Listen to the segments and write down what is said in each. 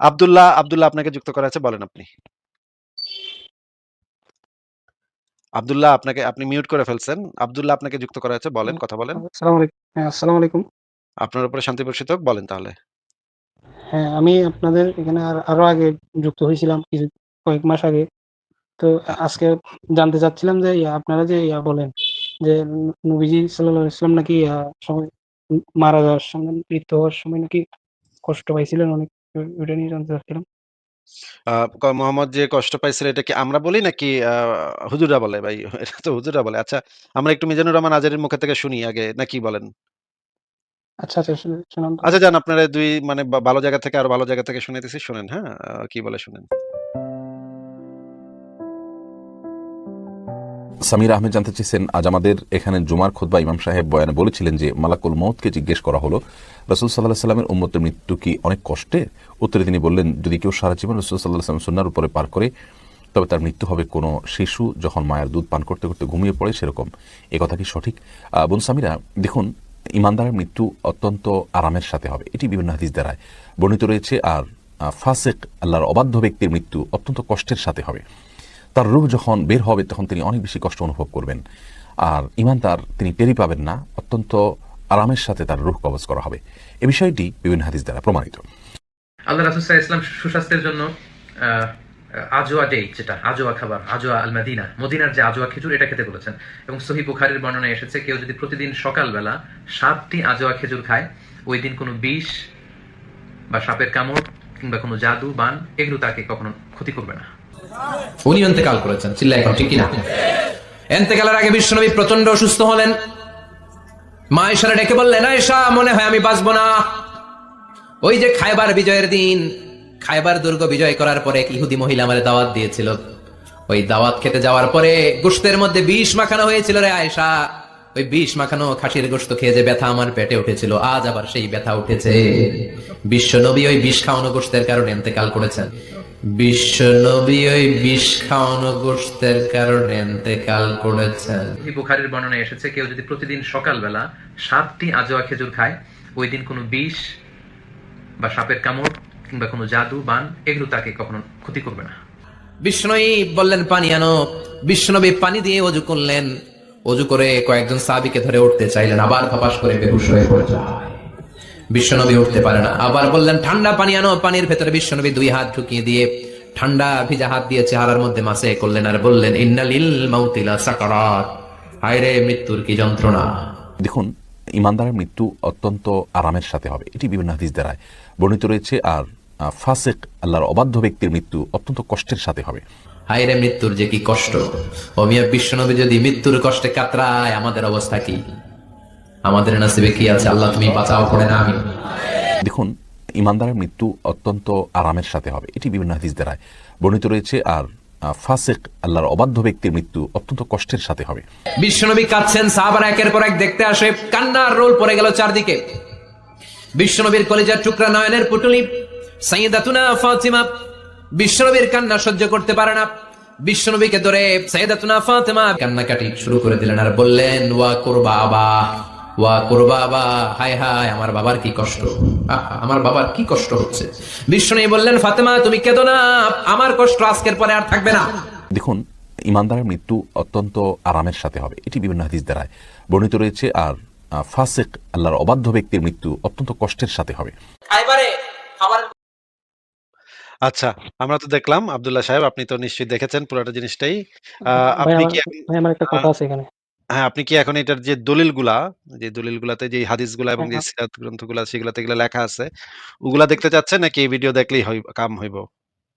আব্দুল্লাহ, আব্দুল্লাহ আপনাকে যুক্ত করা আছে বলেন আপনি। আব্দুল্লাহ আপনাকে আপনি মিউট করে ফেলছেন। আব্দুল্লাহ আপনাকে যুক্ত করা আছে বলেন, কথা বলেন। আসসালামু আলাইকুম। হ্যাঁ, আসসালামু আলাইকুম। আপনার উপরে শান্তি বর্ষিত বলেন তাহলে। হ্যাঁ, আমি আপনাদের এখানে আর আরও আগে যুক্ত হয়েছিলাম কিছু কয়েক মাস আগে। তো আজকে জানতে চাচ্ছিলাম যে আপনারা যে ইয়া বলেন যে নবীজি সাল্লাল্লাহু আলাইহি ওয়াসাল্লাম নাকি সময় মারা যাওয়ার সময় মৃত্যু হওয়ার সময় নাকি কষ্ট পাইছিলেন অনেক। ও ওইটা নিয়ে জানতে চাচ্ছিলাম। আ ক মোহাম্মদ যে কষ্ট পাইছিল এটা কি আমরা বলি নাকি আ হুজুররা বলে ভাই? এটা তো হুজুরা বলে। আচ্ছা আমরা একটু মিজানুর রহমান আজারের মুখে থেকে শুনি আগে নাকি বলেন? আচ্ছা, আচ্ছা শু শোনান তো। আচ্ছা যান আপনারা দুই মানে বা ভালো জায়গা থেকে আরও ভালো জায়গা থেকে শুনাইতেছি শুনেন, হ্যাঁ? আ কি বলে শুনেন। সামির আহমেদ জানতে চেয়েছেন, আজ আমাদের এখানে জুমার খুতবা ইমাম সাহেব বয়ানে বলেছিলেন যে, মালাকুল মৌতকে জিজ্ঞেস করা হলো, রসুল সাল্লাহ সাল্লামের উম্মতের মৃত্যু কি অনেক কষ্টে? উত্তরে তিনি বললেন, যদি কেউ সারা জীবন রসুল সাল্লাহ সাল্লাম সন্ন্যার উপরে পার করে, তবে তার মৃত্যু হবে কোনো শিশু যখন মায়ের দুধ পান করতে করতে ঘুমিয়ে পড়ে সেরকম। এ কথা কি সঠিক? বোন সামিরা, দেখুন, ইমানদারের মৃত্যু অত্যন্ত আরামের সাথে হবে, এটি বিভিন্ন হাদিস দ্বারায় বর্ণিত রয়েছে, আর ফাসেক, আল্লাহর অবাধ্য ব্যক্তির মৃত্যু অত্যন্ত কষ্টের সাথে হবে। তার রূহ যখন বের হবে, তখন তিনি অনেক বেশি কষ্ট অনুভব করবেন। আর ইমান তার, তিনি টেরি পাবেন না। অত্যন্ত আরামের সাথে তার রূহ কবজ করা হবে। এ বিষয়টি বিভিন্ন হাদিস দ্বারা প্রমাণিত। আল্লাহ রাসুসাহ ইসলাম সুস্বাস্থ্যের জন্য আজোয়া ডে যেটা, আজোয়া খাবার, আজোয়া আল মাদিনা মদিনার যে আজোয়া খেজুর, এটা খেতে বলেছেন। এবং সহি বুখারির বর্ণনায় এসেছে, কেউ যদি প্রতিদিন সকালবেলা সাতটি আজোয়া খেজুর খায়, ওই দিন কোনো বিষ বা সাপের কামড় কিংবা কোনো জাদু, বান, এগুলো তাকে কখনো ক্ষতি করবে না। উনি অন্তেকাল করেছেন চিল্লা এখন ঠিক কিনা? এন্তেকালের আগে বিশ্বনবী প্রচণ্ড অসুস্থ হলেন। মা ইশারা ডেকে বললেন আয়েশা মনে হয় আমি বাঁচবো না। ওই যে খাইবার বিজয়ের দিন, খাইবার দুর্গ বিজয় করার পরে এক ইহুদি মহিলা আমার দাওয়াত দিয়েছিল। ওই দাওয়াত খেতে যাওয়ার পরে গোস্তের মধ্যে বিষ মাখানো হয়েছিল রে আয়েশা। ওই বিষ মাখানো খাসির গোস্ত খেয়ে যে ব্যথা আমার পেটে উঠেছিল, আজ আবার সেই ব্যথা উঠেছে। বিশ্ব নবী ওই বিষ খাওয়ানো গোস্তের কারণে এন্তেকাল করেছেন। বিশ্ব নবী ওই বিষ খাওয়ানো গোস্তের কারণে এন্তেকাল করেছেন। বুখারির বর্ণনায় এসেছে কেউ যদি প্রতিদিন সকালবেলা সাতটি আজোয়া খেজুর খায় ওই দিন কোনো বিষ বা সাপের কামড় কিংবা কোনো জাদু বান এগুলো তাকে কখনো ক্ষতি করবে না। বিষ্ণুই বললেন পানি আনো। বিষ্ণনবী পানি দিয়ে অজু করলেন। অজু করে কয়েকজন সাবিকে ধরে উঠতে চাইলেন আবার খপাস করে বেহুশ হয়ে পড়ে যায়। বিশ্বনবী উঠতে পারে না। আবার বললেন ঠান্ডা পানি আনো পানির ভেতরে বিশ্বনবী দুই হাত ঢুকিয়ে দিয়ে ঠান্ডা ভিজা হাত দিয়ে চেহারার মধ্যে মাসে করলেন আর বললেন ইন্নালিল মাউতিলা সাকারাত। হায়রে মৃত্যুর কি যন্ত্রণা? দেখুন ইমানদারের মৃত্যু অত্যন্ত আরামের সাথে হবে। এটি বিভিন্ন হাদিস দ্বারায় বর্ণিত রয়েছে আর ফাসেক আল্লাহর অবাধ্য ব্যক্তির মৃত্যু অত্যন্ত কষ্টের সাথে হবে। হায়রে মৃত্যুর যে কি কষ্ট! অমিয়া বিশ্বনবী যদি মৃত্যুর কষ্টে কাতরায় আমাদের অবস্থা কি? আমাদের নাসিবে কি আছে? আল্লাহ তুমি বাঁচাও করে না আমি। দেখুন ইমানদারের মৃত্যু অত্যন্ত আরামের সাথে হবে। এটি বিভিন্ন হাদিস দ্বারায় বর্ণিত রয়েছে আর ফাসেক আল্লাহর অবাধ্য ব্যক্তির মৃত্যু অত্যন্ত কষ্টের সাথে হবে। বিশ্বনবী কাঁদছেন সাহাবার একের পর এক দেখতে আসে কান্নার রোল পড়ে গেল চারদিকে। বিশ্বনবীর কলেজার টুকরা নয়নের পুটুলি ফাতিমা বিশ্বনবীর কান্না সহ্য করতে পারে না। বিশ্বনবীকে ধরে সাইয়েদাতুনা ফাতেমা কান্নাকাটি শুরু করে দিলেন আর বললেন ওয়া করবা আবা। ওয়া করবা আবা হায় হায় আমার বাবার কি কষ্ট আমার বাবার কি কষ্ট হচ্ছে বিশ্বনবী বললেন ফাতেমা তুমি কেঁদো না আমার কষ্ট আজকের পরে আর থাকবে না দেখুন ইমানদারের মৃত্যু অত্যন্ত আরামের সাথে হবে এটি বিভিন্ন হাদিস দ্বারায় বর্ণিত রয়েছে আর ফাসেক আল্লাহর অবাধ্য ব্যক্তির মৃত্যু অত্যন্ত কষ্টের সাথে হবে আচ্ছা, আমরা তো দেখলাম আব্দুল্লাহ সাহেব আপনি তো নিশ্চয়ই দেখেছেন পুরাটা জিনিসটাই। আপনি কি আমার একটা কথা আছে এখানে। হ্যাঁ, আপনি কি এখন এটার যে দলিলগুলা, যে দলিলগুলাতে যে হাদিসগুলা এবং হ্যাঁ, যে হ্যাঁ। সিরাত গ্রন্থগুলা সেগুলাতে এগুলা লেখা আছে, ওগুলা দেখতে চাচ্ছেন নাকি এই ভিডিও দেখলেই হই কাম হইব?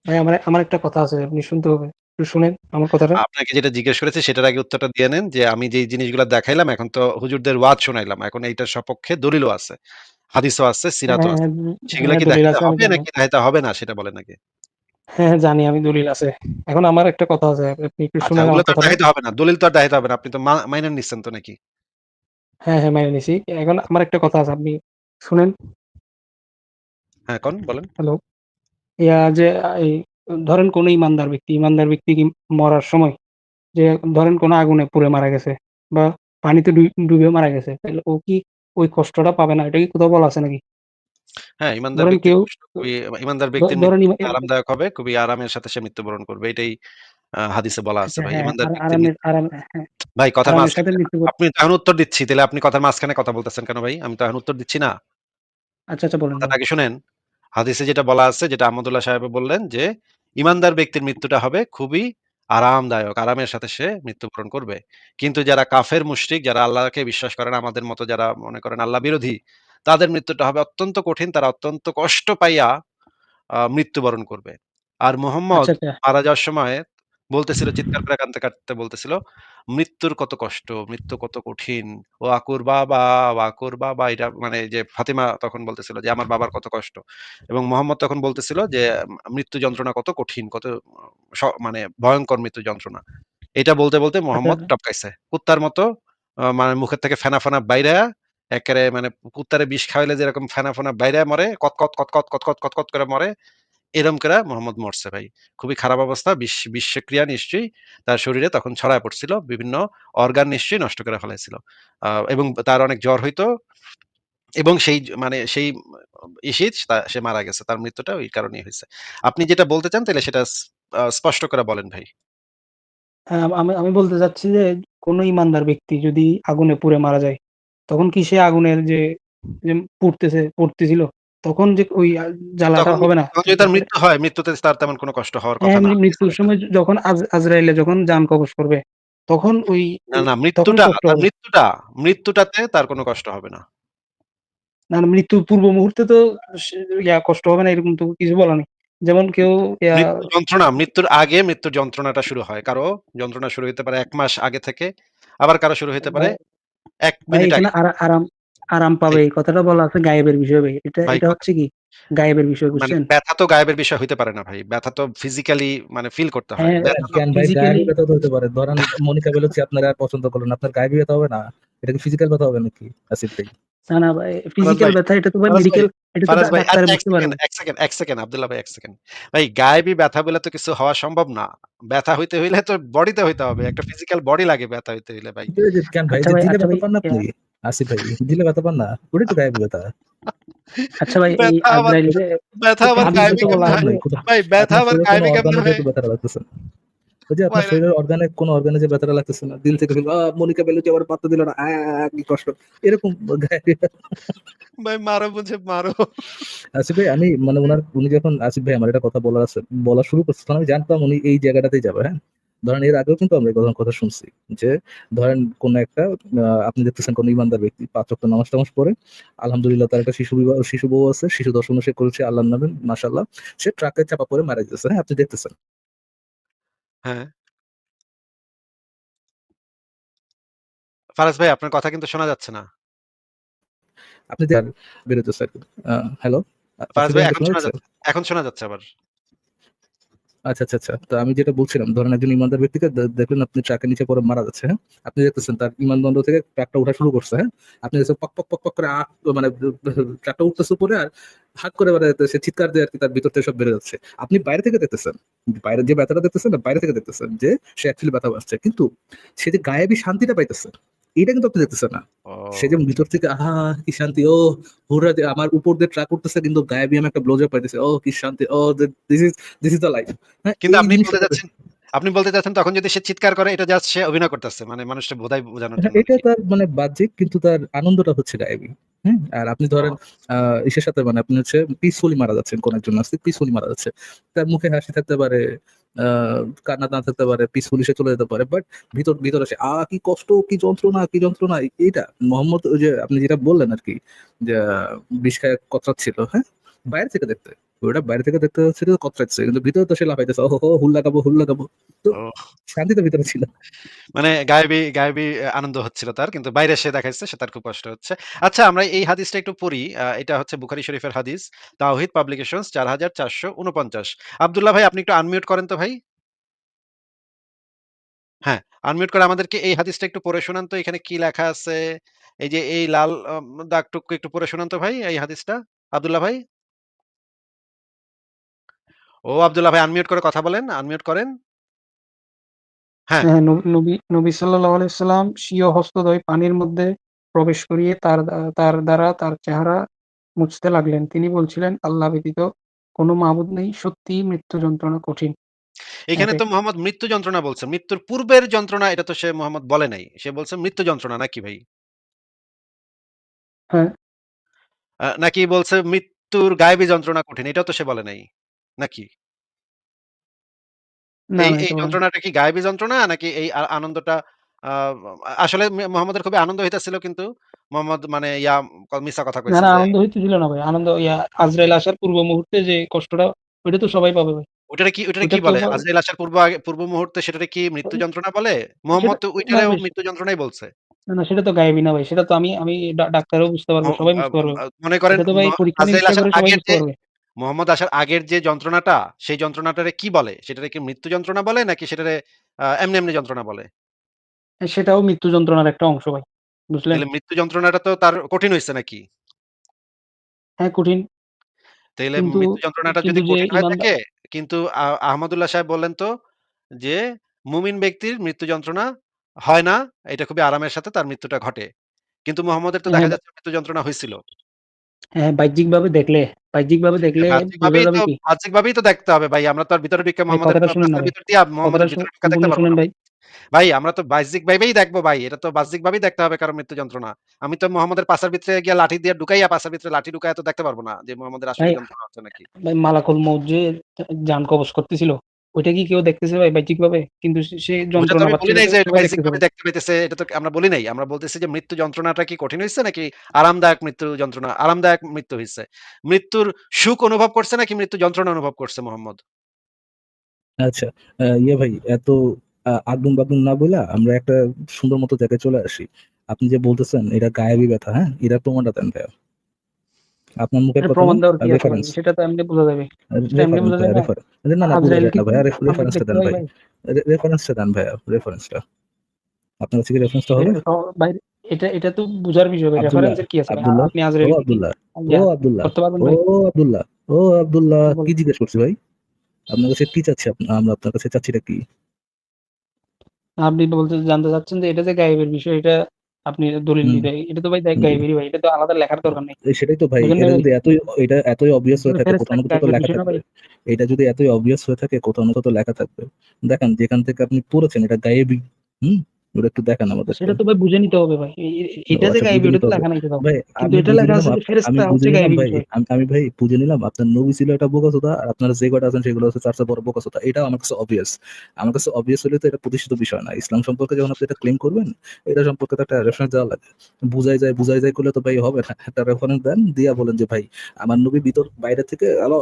ভাই আমার আমার একটা কথা আছে আপনি শুনতে হবে। একটু শুনেন আমার কথাটা। আপনাকে যেটা জিজ্ঞেস করেছি সেটার আগে উত্তরটা দিয়ে নেন যে আমি যেই জিনিসগুলা দেখাইলাম এখন তো হুজুরদের ওয়াজ শোনাইলাম। এখন এইটার সপক্ষে দলিলও আছে। হাদিসও আছে, হ্যাঁ, সিরাতও আছে। হ্যাঁ, সেগুলা হ্যাঁ, কি দলিল দেখাইতে আছে হবে। নাকি দেখাইতে হবে না সেটা বলেন আগে। হ্যাঁ, হ্যাঁ, জানি আমি দলিল আছে। এখন আমার একটা কথা আছে। আপনি একটু আচ্ছা শুনেন আমার তো আর হবে না। দলিল তো আর হবে না। আপনি তো মা মাইনা নিচ্ছেন তো নাকি? হ্যাঁ, হ্যাঁ, মাইনে নিছি। এখন আমার একটা কথা আছে। আপনি শুনেন। হ্যাঁ, কোন বলেন। হ্যালো। ইয়া যে এই ধরেন কোন ইমানদার ব্যক্তি, ইমানদার ব্যক্তি কি মরার সময় যে ধরেন কোন আগুনে পুড়ে মারা গেছে বা পানিতে ডুবে মারা গেছে। তাইলে ও কি ওই কষ্টটা পাবে না? এটা কি কোথাও বলা আছে নাকি? হ্যাঁ, ইমানদার ধরেন কেউ খুবই ইমানদার ব্যক্তির ধরেন মৃত্যু ইমা আরামদায়ক হবে, খুবই আরামের সাথে সে মৃত্যুবরণ করবে। এটাই হাদিসে বলা আছে আচ্ছা ভাই। হ্যাঁ, ইমানদার আর ব্যক্তির আরামের মৃত্যু আরাম হ্যাঁ, ভাই কথার আরামের মাঝখানে আপনি উত্তর দিচ্ছি। তাইলে আপনি কথার মাঝখানে কথা বলতেছেন কেন ভাই? আমি তো এখন উত্তর দিচ্ছি না। আচ্ছা, আচ্ছা বলেন, কথাটা বলেন। আগে শুনেন। হাদিসে যেটা বলা আছে যেটা আহমদুল্লাহ সাহেব বললেন যে, ইমানদার ব্যক্তির মৃত্যুটা হবে খুবই আরামদায়ক। আরামের সাথে সে মৃত্যুবরণ করবে। কিন্তু যারা কাফের মুশরিক, যারা আল্লাহকে বিশ্বাস করেন আমাদের মতো যারা মনে করেন আল্লাহ বিরোধী, তাদের মৃত্যুটা হবে অত্যন্ত কঠিন। তারা অত্যন্ত কষ্ট পাইয়া মৃত্যুবরণ করবে। আর মুহাম্মদ আচ্ছা, আচ্ছা। মারা যাওয়ার সময় বলতেছিল চিৎকার করে কাঁদতে, কাঁদতে বলতেছিল, "মৃত্যুর কত কষ্ট, মৃত্যু কত কঠিন। ও আকুর বাবা, ওয়াকুর বাবা" এটা মানে যে ফাতিমা তখন বলতেছিল যে, "আমার বাবার কত কষ্ট।" এবং মোহাম্মদ তখন বলতেছিল যে, মৃত্যু যন্ত্রণা কত কঠিন, কত মানে ভয়ঙ্কর মৃত্যু যন্ত্রণা। এটা বলতে, বলতে মোহাম্মদ মুহাম্মদ আচ্ছা। টপকাইছে। কুত্তার মতো মানে মুখের থেকে ফেনা, ফেনা বাইরায়া এক্কারে মানে কুত্তারে বিষ খাওয়াইলে যেরকম ফেনা, ফেনা বাইরে মরে, কতকত, কতকত, কতকত, কতকত করে মরে, এরম করে মোহাম্মদ মরছে ভাই। খুবই খারাপ অবস্থা। বিষ বিষক্রিয়া নিশ্চয়ই তার শরীরে তখন ছড়ায় পড়ছিল। বিভিন্ন অর্গান নিশ্চয়ই নষ্ট করে ফেলাইছিল। এবং তার অনেক জ্বর হইতো। এবং সেই মানে সেই ইসেই তা সে মারা গেছে। তার মৃত্যুটা ওই কারণেই হয়েছে আপনি যেটা বলতে চান তাহলে সেটা স্পষ্ট করে বলেন ভাই। হ্যাঁ, আমি আমি বলতে চাচ্ছি যে, কোন ইমানদার ব্যক্তি যদি আগুনে পুড়ে মারা যায়, তখন কি সে আগুনের যে, পড়তেছে পড়তেছিল তখন যে ওই জ্বালাটা হবে না? তার মৃত্যু হয়, মৃত্যুতে তার তেমন কোনো কষ্ট হওয়ার কথা হ্যাঁ, না। মৃত্যুর সময় যখন আজরাইলে যখন জান কবজ করবে, তখন ওই না, না মৃত্যুটা, মৃত্যুটা, মৃত্যুটাতে তার কোনো কষ্ট হবে না। না, মৃত্যুর পূর্ব মুহূর্তে তো ইয়া কষ্ট হবে না এরকম তো কিছু বলা নেই। যেমন কেউ যন্ত্রণা, মৃত্যুর আগে মৃত্যুর যন্ত্রণাটা শুরু হয়। কারও যন্ত্রণা শুরু হইতে পারে এক মাস আগে থেকে। আবার কারও শুরু হইতে পারে ১ মিনিট আরাম আরাম পাবে এই কথাটা বলা আছে গায়েবের বিষয় ভাই। এটা এটা হচ্ছে কি গায়েবের বিষয় মানে বুঝছেন? ব্যথা তো গায়েবের বিষয় হইতে পারে না ভাই। ব্যথা তো ফিজিক্যালি মানে ফিল করতে হয়। হ্যাঁ, ব্যথা তো কেন ভাই ফিজিক্যালি ব্যথা তো হতে পারে। ধরেন মনিকা বেলুচি আপনারা পছন্দ করলেন। আপনার গায়েবী ব্যথা হবে না? এটা কি ফিজিক্যাল ব্যথা হবে নাকি? আসিফ ভাই? না, না ফিজিক্যাল ব্যথা এটা তো ভাই মেডিকেল এটা তো ফারাজ ডা ভাই ডাক্তারে আচ্ছা ১ বুঝতে পারে সেকেন্ড, না। ১ সেকেন্ড, ১ সেকেন্ড আব্দুল্লাহ ভাই ১ সেকেন্ড। ভাই গায়েবী ব্যথা বলে তো কিছু হওয়া সম্ভব না। ব্যথা হইতে হইলে তো বডিতে হইতে হবে। একটা ফিজিক্যাল বডি লাগে ব্যথা হইতে হইলে ভাই। কেন ভাই আচ্ছা ভাই, দিলে আচ্ছা ব্যথা ভাই পান না আপনি? আসিফ ভাই দিলে ব্যথা পান না? ওটাই তো গায়েবী ব্যথা। আচ্ছা ভাই এই ব্যথা ব্যথা আবার গায়েবী তো বলা কেমনে আসেন? ভাই ব্যথা আবার গায়েবী কোনো হয়? ওই যে আপনার শরীরের অর্গানে কোন অর্গানে যে ব্যথাটা লাগতেছে না। দিল থেকে ফিল মনিকা বেলুচি আবার পাত্তা দিল না। কি কষ্ট। এরকম ভাই মারো বুঝে মারো। আসিফ ভাই আমি মানে উনার উনি যখন আসিফ ভাই আমার কথা আছে বলা শুরু করছে তখন আমি জানতাম উনি এই জায়গাটাতেই যাবে হ্যাঁ ধরেন এর আগেও কিন্তু আমরা এই কথা শুনছি যে ধরেন কোন একটা আপনি দেখতেছেন কোন ইমানদার ব্যক্তি পাঁচ ওয়াক্ত নামাজ টামাজ পড়ে আলহামদুলিল্লাহ তার একটা শিশু বিবাহ শিশু বউ আছে শিশু দর্শন সে করেছে আল্লাহর নামে মাশাল্লাহ সে ট্রাকে চাপা পড়ে মারা যেতেছে হ্যাঁ আপনি দেখতেছেন হ্যাঁ। ফারাজ ভাই আপনার কথা কিন্তু শোনা যাচ্ছে না। আপনি দেখ বেরোতেছে হ্যালো ফারাজ ভাই এখন শোনা যাচ্ছে। এখন শোনা যাচ্ছে আবার। আচ্ছা আচ্ছা আচ্ছা। তো আমি যেটা বলছিলাম, ধরেন একজন ইমানদার ব্যক্তিকে দেখলেন আপনি ট্রাকের নিচে পরে মারা যাচ্ছে হ্যাঁ? আপনি দেখতেছেন তার ইমানদণ্ড থেকে ট্রাকটা উঠা শুরু করছে হ্যাঁ? আপনি দেখছেন পক পক পক পক করে মানে ট্রাকটা উঠতেছে উপরে আর হাত করে মানে সে চিৎকার দিয়ে আর কি তার ভিতর থেকে সব বেড়ে যাচ্ছে। আপনি বাইরে থেকে দেখতেছেন, বাইরে যে ব্যথাটা দেখতেছেন বাইরে থেকে দেখতেছেন যে সে অ্যাকচুয়ালি ব্যথা পাচ্ছে। কিন্তু সে যে গায়েবী শান্তিটা পাইতেছে এটা কিন্তু আপনি দেখতেছেন না। সে যে ভিতর থেকে আহা কি শান্তি ও হুরা আমার উপর দিয়ে ট্রাক করতেছে কিন্তু গায়েবী আমি একটা ব্লোজার পাইতেছে ও কি শান্তি ও this is this is the life কিন্তু আপনি বলতে যাচ্ছেন আপনি বলতে চাচ্ছেন তখন যদি সে চিৎকার করে এটা জাস্ট সে অভিনয় করতেছে। মানে মানুষটা বোধায় বোঝানোর হ্যাঁ, জন্য এটা তার মানে বাহ্যিক কিন্তু তার আনন্দটা হচ্ছে গায়েবী হ্যাঁ আর আপনি ধরেন আহ ইসের সাথে মানে আপনি হচ্ছে পিসফুলি মারা যাচ্ছেন কোন একজন নাস্তিক পিসফুলি মারা যাচ্ছে। তার মুখে হাসি থাকতে পারে কান্না না থাকতে পারে পিস পুলিশে চলে যেতে পারে বাট ভিতর ভিতর আসে আ কি কষ্ট, কি যন্ত্রণা কি যন্ত্রণা? এইটা, মোহাম্মদ, ওই যে আপনি যেটা বললেন আর কি, যে বিষ খায় ছিল হ্যাঁ? বাইরে থেকে দেখতে। ওটা বাইরে থেকে দেখতে হচ্ছে কিন্তু ভিতরে তো সে লাফাইতেছে ও হুল লাগাবো হুল লাগাবো তো ও শান্তি তো ভিতরে ছিল মানে গায়েবী গায়েবী আনন্দ হচ্ছিল তার। কিন্তু বাইরে সে দেখাইছে সে তার খুব কষ্ট হচ্ছে। আচ্ছা আমরা এই হাদিসটা একটু পড়ি। এটা হচ্ছে বুখারী শরীফের হাদিস। তাওহীদ পাবলিকেশনস ৪৪৪৪ আব্দুল্লাহ ভাই আপনি একটু আনমিউট করেন তো ভাই। হ্যাঁ, আনমিউট করে আমাদেরকে এই হাদিসটা একটু পড়ে শোনান তো এখানে কি লেখা আছে? এই যে এই লাল দাগটুকু একটু পড়ে শোনান তো ভাই এই হাদিসটা। আব্দুল্লাহ ভাই? ও আব্দুল্লাহ ভাই আনমিউট করে কথা বলেন। আনমিউট করেন। হ্যাঁ। হ্যাঁ, নবী নবী সাল্লাল্লাহু আলাইহি সাল্লাম স্বীয় হস্তদ্বয় পানির মধ্যে প্রবেশ করিয়ে তার তার দ্বারা তার চেহারা মুছতে লাগলেন। তিনি বলছিলেন, "আল্লাহ ব্যতীত কোন মাবুদ নেই। সত্যিই মৃত্যু যন্ত্রণা কঠিন।" এখানে তো মোহাম্মদ মৃত্যু যন্ত্রণা বলছে। মৃত্যুর পূর্বের যন্ত্রণা এটা তো সে মোহাম্মদ বলে নাই। সে বলছে মৃত্যু যন্ত্রণা নাকি ভাই? হ্যাঁ। নাকি বলছে মৃত্যুর গায়েবী যন্ত্রণা কঠিন এটা তো সে বলে নাই। নাকি? না, এই না এই এটা বলেন। যন্ত্রণাটা কি গায়েবী যন্ত্রণা নাকি এই আ আনন্দটা আ আসলে মে মোহাম্মদের খুবই আনন্দ হইতেছিল কিন্তু মোহাম্মদ মানে ইয়া মিছা কথা না, কইছে না যে আনন্দ হইতেছিল না ভাই। আনন্দ ইয়া আজরাইল আসার পূর্ব মুহূর্তে যে কষ্টটা ওইটা তো সবাই পাবে ভাই। ওইটারে কি ওইটারে ওইটা কি তো বলে? আজরাইল আসার পূর্ব আগে পূর্ব মুহূর্তে সেটারে কি মৃত্যু যন্ত্রণা বলে? সেটা মোহাম্মদ তো না ওইটারেও বেশ মৃত্যু যন্ত্রণাই বলছে। না, না সেটা তো গায়েবী না ভাই। সেটা তো আমি আমি ডা ডাক্তারও বুঝতে ম পারব, সবাই আ বুঝতে পারবে। আ মনে করেন তো ভাই ম পরীক্ষা আজরাইল নিরীক্ষা আসার করে সবাই আগের বুঝতে যে পারবে। মোহাম্মদ আসার আগের যে যন্ত্রণাটা, সেই যন্ত্রণাটারে কি বলে? সেটারে কি মৃত্যু যন্ত্রণা বলে নাকি সেটারে এমনি, এমনি যন্ত্রণা বলে? সেটাও মৃত্যু যন্ত্রণার একটা অংশ ভাই। বুঝলেন? মৃত্যু যন্ত্রণাটা তো তার কঠিন হইছে নাকি? হ্যাঁ, কঠিন। কিন্তু মৃত্যু যন্ত্রণাটা যদি কঠিন হয়ে থাকে কিন্তু আহমদুল্লাহ সাহেব বললেন তো যে মুমিন ব্যক্তির মৃত্যু যন্ত্রণা হয় না। এটা খুবই আরামের সাথে তার মৃত্যুটা ঘটে। কিন্তু মোহাম্মদের তো হ্যাঁ, দেখা যাচ্ছে মৃত্যু যন্ত্রণা হইছিল। হ্যাঁ, বাহ্যিকভাবে দেখলে বাহ্যিকভাবে দেখলে বাহ্যিকভাবেই তো দেখতে হবে ভাই। আমরা তো আর ভিতরে ঢুইকা ভাই মুহাম্মদের ভাই। ভিতর দিয়া কথাটা ভিতরে ঢুইকা দেখতে সম্পূর্ণ পারব শুনেন না। ভাই। ভাই আমরা তো বাহ্যিক ভাবেই দেখব ভাই। এটা তো বাহ্যিকভাবেই দেখতে হবে কারও মৃত্যু যন্ত্রণা। আমি তো মুহাম্মদের পাছার ভিতরে গিয়ে লাঠি দিয়ে ঢুকাইয়া পাছার ভিতরে লাঠি ঢুকাইয়া তো দেখতে পারব না যে মুহাম্মদের ভাই আসলেই যন্ত্রণা হচ্ছে নাকি। ভাই মালাকুল মউত যে জান কবজ করতেছিল, ওইটা কি কেউ দেখতেছে ভাই বাহ্যিকভাবে? কিন্তু সে যন্ত্রণা বলি নাই যে সবাই দেখতেছে দেখতে পাইতেছে। এটা তো আমরা বলি নাই। আমরা বলতেছি যে মৃত্যু যন্ত্রণাটা কি কঠিন হইছে নাকি আরামদায়ক মৃত্যু যন্ত্রণা আরামদায়ক মৃত্যু হইছে। মৃত্যুর সুখ অনুভব করছে নাকি মৃত্যু যন্ত্রণা অনুভব করছে মুহাম্মদ? আচ্ছা। ইয়ে ভাই এত আ আগডুম-বাগডুম না বলে আমরা একটা সুন্দর মতো জায়গায় চলে আসি। আপনি যে বলতেছেন এটা গায়েবী ব্যথা, হ্যাঁ? এটার প্রমাণটা দেন ভাইয়া। আপনার মুখের কথা প্রমাণ দেওয়ার কি রেফারেন্স। সেটা তো এমনি বোঝা যাবে। এমনি রেফারেন্স বোঝা ভাইয়া না? না, বোঝা আজরাইল রেফারেন্সটা দেন ভাই। রেফারেন্সটা দেন রেফারেন্সটা। আপনার কাছে কি রেফারেন্সটা হবে? ভাই এটা এটা তো বুঝার বিষয় ভাই। আব্দুল্লাহ, রেফারেন্স কি আছে আপনি ও আজরাইলকে আব্দুল্লাহ, ও আব্দুল্লাহ, ও আব্দুল্লাহ, ও আব্দুল্লাহ কি জিজ্ঞেস করছি ভাই? আপনার কাছে কি চাচ্ছি আমরা আপনার কাছে চাচ্ছিটা কি? আপনি বলতে জানতে চাচ্ছেন যে এটা যে গায়েবের বিষয় এটা আপনি দলিল দিবে এটা তো ভাই দেখ গায়েবেরই ভাই। এটা তো আলাদা লেখার দরকার নেই। সেটাই তো ভাই। এটা? যদি এতই এটা এতই অবভিয়াস হয়ে থাকে কোথাও কোথাও তো লেখা থাকে থাকবে। এটা যদি এতই অবভিয়াস হয়ে থাকে কোথাও না কোথাও লেখা থাকবে। দেখেন যেখান থেকে আপনি পড়েছেন এটা গায়েবী। হুম? ওটা একটু দেখান আমাদেরকে। সেটা তো ভাই বুঝে নিতে হবে ভাই। এটা যে গায়েবী ওটা তো লেখা নাই। ভাই কিন্তু এটা লেখা আছে ফেরেশতা হচ্ছে গায়েবী। আমি আমি ভাই বুঝে নিলাম আপনার নবী ছিল বোকাচোদা আর আপনারা যে আছেন সেগুলো হচ্ছে ৪ টা বড়। এটাও আমার কাছে obvious। আমার কাছে obvious হলে তো এটা প্রতিষ্ঠিত বিষয় না। ইসলাম সম্পর্কে যখন আপনি এটা ক্লেম করবেন এটা সম্পর্কে তো একটা রেফারেন্স দেওয়া লাগে। বুঝাই যায়, বুঝাই যায় করলে তো ভাই হবে না। একটা রেফারেন্স দেন দিয়া বলেন যে ভাই আমার নবী ভিতর বাইরে থেকে আলো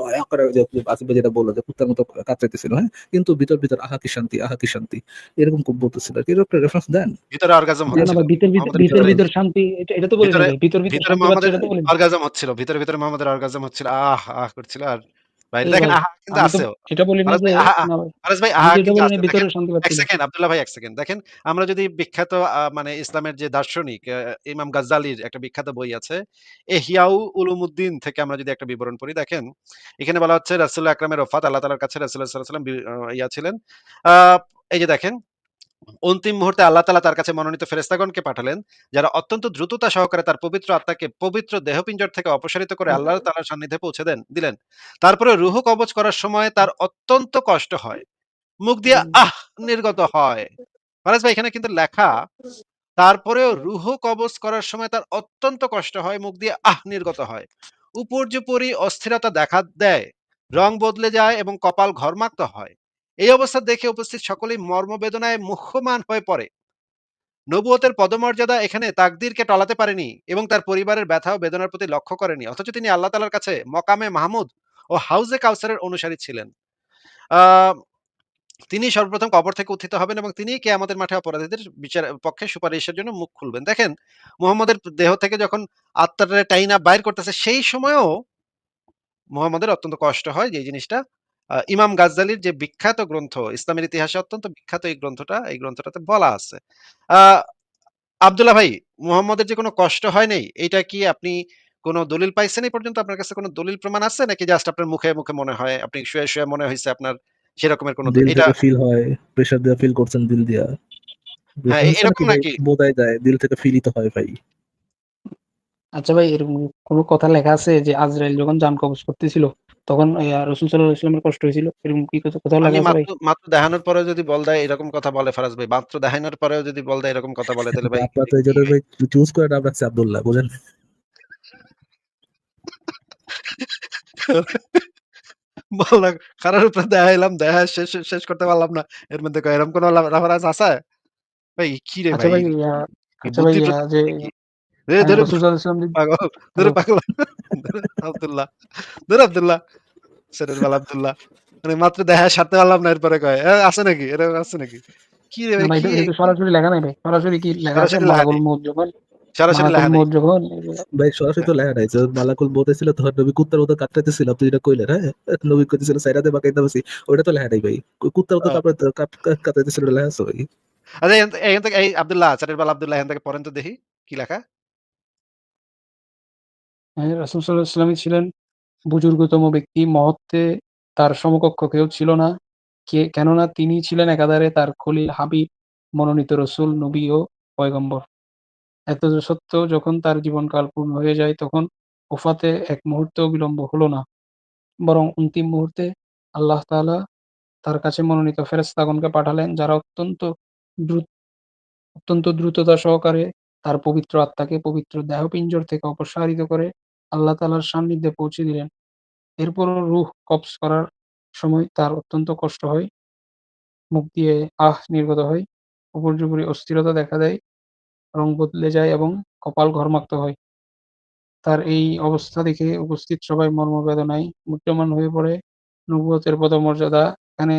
আসিফ যেটা বলল যে কুত্তার মতো কাতরাইতেছিল, হ্যাঁ? কিন্তু ভিতর, ভিতর আহা কি শান্তি, আহা কি শান্তি। এরকম খুব বলতেছিল। এরকম একটা দেন। ভিতরে অর্গাজম না ভিতর, ভিতর ভিতর, শান্তি এটা তো বলি ভিতরে। ভিতর, ভিতর শান্তি পাচ্ছে এটা তো বলি অর্গাজম হচ্ছিল। ভিতরে, ভিতরে মুহাম্মদের অর্গাজম হচ্ছিল। আহ! আহ! করছিল আর দেখেন আহা কিন্তু আমি এটা বলি না যে ভাই আহা, আহ না ভাই। ফারাজ ভাই আমি আহা কিন্তু আছে। ভিতরে শান্তি ১ পাচ্ছি সেকেন্ড আব্দুল্লাহ ভাই ১ সেকেন্ড। দেখেন আমরা যদি বিখ্যাত মানে ইসলামের যে দার্শনিক ইমাম গাজ্জালির একটা বিখ্যাত বই আছে। ইহইয়াউ উলুমুদ্দিন থেকে আমরা যদি একটা বিবরণ পড়ি দেখেন এখানে বলা হচ্ছে রাসূল আকরামের ওফাত আল্লাহ তাআলার কাছে রাসূলুল্লাহ সাল্লাল্লাহু আলাইহি ওয়াসাল্লাম ইয়া ছিলেন। এই যে দেখেন অন্তিম মুহূর্তে আল্লাহ তাআলা তার কাছে মনোনীত ফেরেশতাগণকে পাঠালেন, যারা অত্যন্ত দ্রুততা সহকারে তার পবিত্র আত্মাকে পবিত্র দেহপিঞ্জর থেকে অপসারিত করে আল্লাহ তাআলার সান্নিধ্যে পৌঁছে দেন দিলেন। তারপরে রূহ কবজ করার সময় তার অত্যন্ত কষ্ট হয়। মুখ দিয়ে আহ! নির্গত হয়। ফারাজ ভাই এখানে কিন্তু লেখা তারপরেও রূহ কবজ করার সময় তার অত্যন্ত কষ্ট হয়, মুখ দিয়ে আহ! নির্গত হয়। উপর্যুপরি অস্থিরতা দেখা দেয়, রং বদলে যায় এবং কপাল ঘর্মাক্ত হয়। এই অবস্থা দেখে উপস্থিত সকলেই মর্মবেদনায় মুহ্যমান হয়ে পড়ে। নবুয়তের পদমর্যাদা এখানে তাকদীরকে টলাতে পারেনি এবং তার পরিবারের ব্যথা ও বেদনার প্রতি লক্ষ্য করেনি। অথচ তিনি আল্লাহ তাআলার কাছে মকামে মাহমুদ ও হাউজে কাউসারের অনুসারী ছিলেন। তিনি সর্বপ্রথম কবর থেকে উত্থিত হবেন এবং তিনি কে আমাদের মাঠে অপরাধীদের বিচার, পক্ষে সুপারিশের জন্য মুখ খুলবেন। দেখেন, মুহাম্মদের দেহ থেকে যখন আত্মাটারে টাইনা বাইর করতেছে, সেই সময়েও মুহাম্মদের অত্যন্ত কষ্ট হয় যে জিনিসটা ইমাম গাজ্জালির যে বিখ্যাত গ্রন্থ, ইসলামের ইতিহাসে অত্যন্ত বিখ্যাত এই গ্রন্থটা, এই গ্রন্থটাতে বলা আছে। আব্দুল্লাহ ভাই মুহাম্মদের যে কোনো কষ্ট হয় নাই, এইটা কি আপনি কোন দলিল পাইছেন এই পর্যন্ত? আপনার কাছে কোন দলিল প্রমাণ আছে? নাকি জাস্ট আপনার মুখে, মুখে মনে হয়? আপনি শুয়ে, শুয়ে মনে হইছে আপনার সেরকমের কোন এটা ফিল হয়, প্রেশার দিয়া ফিল করছেন দিল দিয়া। হ্যাঁ, এরকম নাকি? বোঝাই যায়, দিল থেকে ফিলই তো হয় ভাই। আচ্ছা ভাই এরকম কোনো কথা লেখা আছে যে আজরাইল যখন জান কবজ করতেছিল তখন রাসূল সাল্লাল্লাহু আলাইহি ওয়াসাল্লামের কষ্ট হয়েছিল? এরকম কি কোথাও আছে ভাই? মাত্র দেখানোর পরেও যদি বল দেয় এরকম কথা বলে ফারাজ ভাই, মাত্র দেখানোর পরেও যদি বল দেয় এরকম কথা বলে তাহলে ভাই আপনার তো এই জন্য ভাই চুজ করে নাম রাখছে আব্দুল্লাহ বুঝেন বল না কারোর উপরে দেখাইলাম, দেখা শেষ শেষ করতে পারলাম না। এর মধ্যে এরকম কোন রেফারেন্স আছে? ভাই কি রে আচ্ছা ভাই? আচ্ছা ভাই যে? ধুর, হ্যাঁ, পাগল, ধুর পাগল। আব্দুল্লাহ, ধুর আব্দুল্লাহ। ছেড়ে বাল আব্দুল্লাহ। মানে মাত্র দেখা সারতে পারলাম না এরপরে কয়, আছে নাকি? এরকম আছে নাকি?" কি রে ভাই এটা এটা সরাসরি লেখা নাই ভাই। সরাসরি কি লেখা আছে সরাসরি লেখা মালাকুল নেই। মউত যখন সরাসরি লেখা নেই। যখন ভাই সরাসরি তো লেখা নাই যে মালাকুল বলতেছিল তোর নবী কুত্তার মতো কাটতেছিল আপনি যেটা কইলেন হ্যাঁ নবী কইতেছিল সাইডাতে বাকাইতে বসি ওটা তো লেখা নাই ভাই কুত্তার মতো আ কাটতে কাটতেছিল লেখা আছে ভাই আচ্ছা এই আব্দুল্লাহ, চারের বাল আব্দুল্লাহ এখান থেকে পড়েন তো দেখি কি লেখা? হ্যাঁ, রাসূল ওয়াসাল্লামই ছিলেন বুজুর্গতম ব্যক্তি। মহত্বে তার সমকক্ষ কেউ ছিল না। কে কেননা তিনিই ছিলেন একাধারে তার খলিল, হাবিব, মনোনীত রসুল নবী ও পয়গম্বর। এত সত্ত্বেও যখন তার জীবনকাল পূর্ণ হয়ে যায় তখন ওফাতে এক মুহূর্তও বিলম্ব হলো না। বরং অন্তিম মুহূর্তে আল্লাহ তাআলা তার কাছে মনোনীত ফেরেশতাগণকে পাঠালেন যারা অত্যন্ত দ্রুত অত্যন্ত দ্রুততা সহকারে তার পবিত্র আত্মাকে পবিত্র দেহপিঞ্জর থেকে অপসারিত করে আল্লাহ তালার সান্নিধ্যে পৌঁছে দিলেন। এরপরও রুহ কবজ করার সময় তার অত্যন্ত কষ্ট হয়। মুখ দিয়ে আহ নির্গত হয়। উপর্যুপরি অস্থিরতা দেখা দেয়, রং বদলে যায় এবং কপাল ঘর্মাক্ত হয়। তার এই অবস্থা দেখে উপস্থিত সবাই মর্মবেদনায় মুহ্যমান হয়ে পড়ে। নবুয়তের পদমর্যাদা এখানে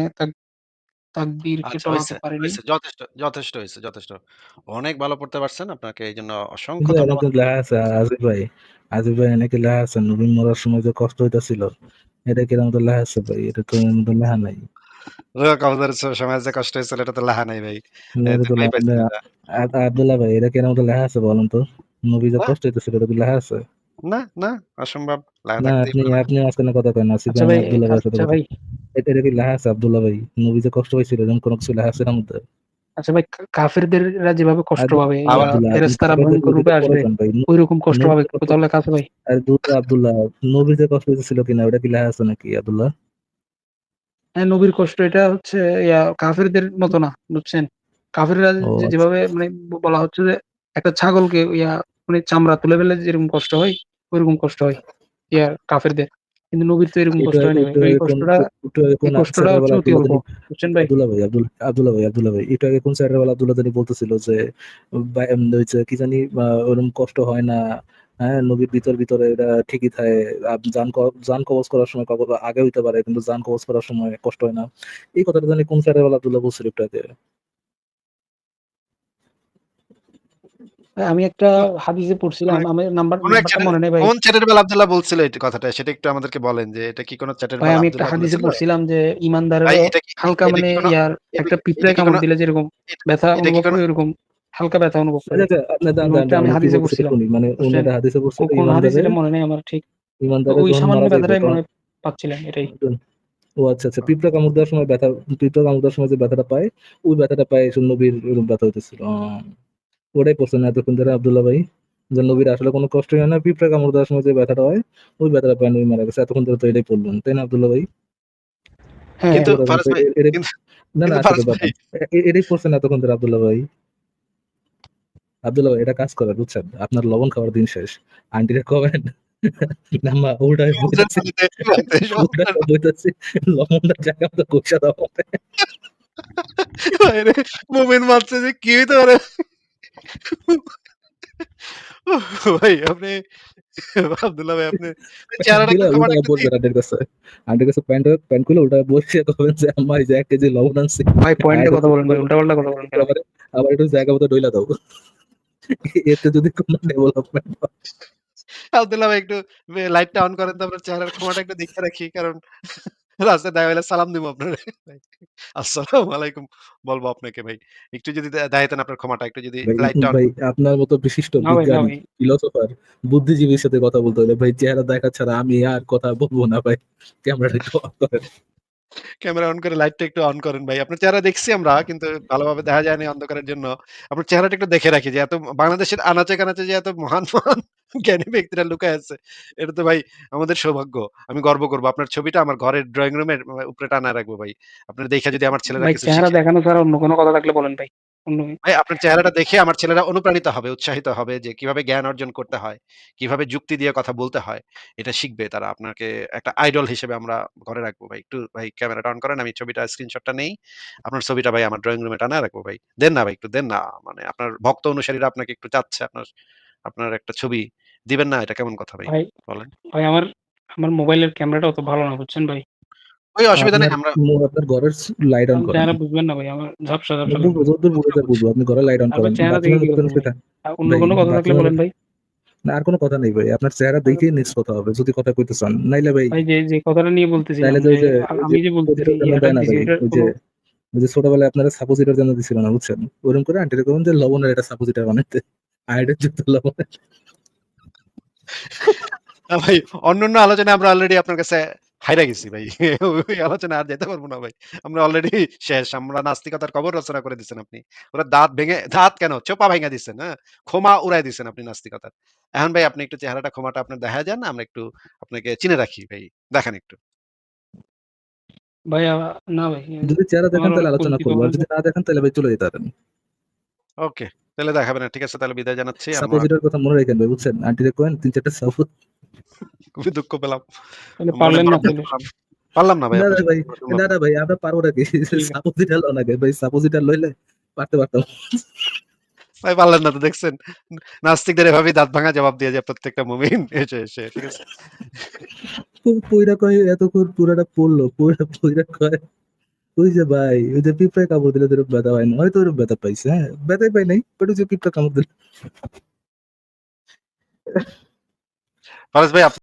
তাকদীরকে আচ্ছা টলাতে হইছে, পারেনি। হইছে। যথেষ্ট, যথেষ্ট হইছে, যথেষ্ট। অনেক ভালো পড়তে পারছেন। আপনাকে এইজন্য অসংখ্য কিন্তু ধন্যবাদ। এরকম লেখা আছে আজিব ভাই আজিব ভাই নাকি লেখা আছে মরার সময় যে কষ্ট হইতাছিল এটা তো ভাই এটা নাই স সময় যে কষ্ট হয়েছিল এটা তো নাই ভাই। এ তো তো ভাই পাইছেন এটা। আ- আব্দুল্লাহ ভাই এটা তো লেখা আছে বলেন তো নবী যে না, কষ্ট হইতেছিল এটা তো লেখা আছে না, না, অসম্ভব। না থাকতেই আপনি পারে না। আপনি মাঝখানে কথা কয় না আসিফ আচ্ছা ভাই ভাই, আমি আব্দুল্লাহ ভাইয়ের সাথে আচ্ছা কথা ভাই, এটা কি লেখা আছে আব্দুল্লাহ ভাই নবী যে কষ্ট পাইছিল এরকম কোনো কিছু লেখা আছে মধ্যে আচ্ছা ভাই কাফেরদেররা যেভাবে কষ্ট পাবে ফেরেশতারা ভয়ঙ্কর রূপে আসবে কষ্ট পাবে ভাই? আর আব্দুল্লাহ নবী যে কষ্ট কিনা ওটা কি লেখা আছে নাকি আব্দুল্লাহ হ্যাঁ, নবীর কষ্ট এটা হচ্ছে ইয়া কাফেরদের মতো না, বুঝছেন? কাফেররা আচ্ছা যেভাবে মানে বলা হচ্ছে যে একটা ছাগলকে ইয়া মানে চামড়া তুলে ফেলে যেরকম কষ্ট হয়, ঐরকম কষ্ট হয় ইয়া কাফেরদের। কিন্তু নবীর তো এরকম কষ্ট এই কষ্টটা এই কষ্টটা হচ্ছে অতি অল্প, বুঝছেন ভাই? আব্দুল্লাহ ভাই আব্দুল আব্দুল্লাহ ভাই আব্দুল্লাহ ভাই। আগে কোন স্যারের বেলা আব্দুল্লাহ জানি বলতেছিল যে হচ্ছে কি জানি ওরকম কষ্ট হয় না। হ্যাঁ নবীর ভিতর ভিতরে এটা ঠিকই থাকে। ক- জান কবজ করার সময় কবর আগে হইতে পারে কিন্তু জান কবজ করার সময় কষ্ট হয় না। এই কথাটা জানি কোন স্যারের বেলা আব্দুল্লাহ বলছিল একটু আগে। আমি একটা হাদিসে পড়ছিলাম, আমার নাম্বার মনে নেই ভাই। কোন চ্যাটের বেলা আব্দুল্লাহ বলছিল এই কথাটা সেটা একটু আমাদেরকে বলেন যে এটা কি কোন চ্যাটের ভাই বেলা আমি একটা হাদিসে পড়ছিলাম যে কি হালকা এটা মানে কি কোন ইয়ার একটা কি কামড় দিলে যেরকম ব্যথা অনুভব করে ওরকম হালকা ব্যথা অনুভব করে। এরকম আমি কি হাদিসে পড়ছিলাম, মানে? একটা হাদিসে বলছিল কোন হাদিস মনে নেই আমার ঠিক। তো ইমানদারে ওই সামান্য ব্যথাটাই মনে পাচ্ছিলাম এটাই। ও আচ্ছা আচ্ছা পিঁপড়া কামড় দেওয়ার সময় ব্যথা পিঁপড়া কামড় দেওয়ার সময় যে ব্যথাটা পায় ওই ব্যথাটা পায় এসব নবীর এরকম ব্যথা হইতেছিল আহ, ওটাই পড়ছেন এতক্ষণ ধরে আব্দুল্লাহ ভাই। যে নবীর আসলে কোনো কষ্ট হয় না পিঁপড়া কামড় দেওয়ার সময় যে ব্যথাটা হয় ওই ব্যথাটা পায় নবী মারা গেছে। এতক্ষণ ধরে তো এটাই পড়লেন তাই না আব্দুল্লাহ ভাই? হ্যাঁ, না না আচ্ছা এটাই এতক্ষণ ধরে আব্দুল্লাহ ভাই। আব্দুল্লাহ এটা কাজ করেন বুঝছেন? আপনার লবণ খাওয়ার দিন শেষ। আন্টিরে কবেন না মা ওটাই লবণটা জায়গা মতো দাও বাইরে মুমিন মারছে যে কি হইতে পারে? ভাই আপনি আব্দুল্লাহ ভাই আপনি চেহারাটা একটু উল্টা বলবেন কাছে কাছে প্যান্ট প্যান্ট খুলে উল্টা বসে কবেন যে আম্মা এই যে এক কেজি লবণ আনছি। ভাই পয়েন্টে কথা বলেন ভাই, উল্টাপাল্টা কথা বলেন? আবার আবার একটু জায়গা মতো ডইলা দাও। এতে যদি কোনো ডেভেলপমেন্ট আব্দুল্লাহ ভাই একটু লাইটটা অন করেন তো আপনার চেহারার ক্ষমাটা একটু দেখে রাখি কারণ রাস্তায় দেখা হলে সালাম দিব আপনার। আসসালামু আলাইকুম বলব আপনাকে ভাই। একটু যদি দে- আপনার ক্ষমাটা একটু যদি ভাই আপনার মতো বিশিষ্ট বিজ্ঞানী। ফিলোসোফার বুদ্ধিজীবীর সাথে কথা বলতে হলে ভাই চেহারা দেখা ছাড়া আমি আর কথা বলব না ভাই। ক্যামেরাটা একটু অফ করেন। ক্যামেরা অন করে লাইটটা একটু অন করেন ভাই। আপনার চেহারা দেখছি আমরা কিন্তু ভালোভাবে দেখা যায় না অন্ধকারের জন্য। আপনার চেহারাটা একটু দেখে রাখি যে এত বাংলাদেশের আনাচে কানাচে যে এত মহান মহান জ্ঞানী ব্যক্তিরা লুকায় আছে। এটা তো ভাই আমাদের সৌভাগ্য। আমি গর্ব করব। আপনার ছবিটা আমার ঘরের ড্রইং রুমের উপরে টানায় রাখব ভাই। আপনারা দেইখা যদি আমার ছেলেরা চেহারা দেখানো ছাড়া অন্য কোনো কথা থাকলে বলেন ভাই। ভাই আপনার চেহারাটা দেখে আমার ছেলেরা অনুপ্রাণিত হবে, উৎসাহিত হবে যে কীভাবে জ্ঞান অর্জন করতে হয়, কীভাবে যুক্তি দিয়ে কথা বলতে হয়। এটা শিখবে তারা। আপনাকে একটা আইডল হিসেবে আমরা ঘরে রাখব ভাই। একটু ভাই ক্যামেরাটা অন করেন। আমি ছবিটা স্ক্রিনশটটা নেই। আপনার ছবিটা ভাই আমার ড্রইং রুমে টানায় রাখব ভাই। দেন না ভাই একটু দেন না। মানে আপনার ভক্ত অনুসারীরা আপনাকে একটু চাচ্ছে আপনার আপনার একটা ছবি। দিবেন না এটা কেমন কথা ভাই? ভাই, বলেন। ভাই আমার আমার মোবাইলের ক্যামেরাটা অত ভালো না বুঝছেন ভাই। ওই অসুবিধা নেই আপনার আমরা আপনার ঘরের লাইট অন আপনি করেন। চেহারা বুঝবেন না ভাই। আমার ঝাপসা, ঝাপসা যতদূর বোঝা যায় বুঝব। আপনি ঘরে লাইট অন আপনার করেন। চেহারা দেখে কি মধ্যে ভাই? অন্য কোনো কথা থাকলে বলেন ভাই। না আর কোনো কথা নেই ভাই। আপনার চেহারা দেখেই নেক্সট কথা হবে। যদি কথা কইতে চান। নাইলে ভাই ভাই যে, যে কথাটা নিয়ে বলতেছিলাম তাইলে যে আমি যে যে বলতেছি যে ওই যে ছোটবেলায় আপনারা সাপোজিটর যেন দিছিল না বুঝছেন? ওরকম করে আন্টিরে কইবেন যে লবণের একটা সাপোজিটর বানাইতে। ভাই অন্যান্য আলোচনায় আমরা অলরেডি আপনার কাছে হাইরা গেছি ভাই। ওই আলোচনায় আর যাইতে পারব না ভাই। আমরা অলরেডি শেষ। আমরা নাস্তিকতার কবর রচনা করে দিছেন আপনি। ওরা দাঁত ভেঙে দাঁত কেন? চোপা ভাইঙা দিছেন, হ্যাঁ? খোমা উড়ায় দিছেন আপনি নাস্তিকতার। এখন ভাই আপনি একটু চেহারাটা খোমাটা আপনার দেখায়া যান। আমরা একটু আপনাকে চিনে রাখি ভাই। দেখান একটু। ভাই না ভাই। যদি চেহারা দেখেন তাহলে আলোচনা করব। যদি না দেখেন তাহলে ভাই চলে যেতে পারেন। ওকে। তাহলে দেখাবেন না। ঠিক আছে তাহলে বিদায় জানাচ্ছি। আমরা সাপোজিটর কথা মনে রাখেন ভাই বুঝছেন? আন্টিরে কইেন ৩-৪ টা সাপোজ খুবই দুঃখ পেলাম। মনে পারলেন না। পারলাম না ভাই না, না ভাই। না ভাই আমরা পারব নাকি? সাপোজিটর লও না ভাই। সাপোজিটর লইলে পারতে পারতাম। ভাই পারলেন না তো দেখছেন? নাস্তিকদের এভাবেই দাঁত ভাঙা জবাব দিয়ে যায় প্রত্যেকটা মুমিন এসে, এসে। ঠিক আছে? প- পইরা কয় এতক্ষণ পুরাটা পড়ল। পইরা পইরা কয় ওই যে ভাই ওই যে পিঁপড়ায় কামড় দিলে যেরকম ব্যথা হয় না। হয়তো ওরকম ব্যথা পাইছে। হ্যাঁ? ব্যথাই পাই নাই। বাট ওই যে পিঁপড়া কামড় দিল। ফারাজ ভাই আপ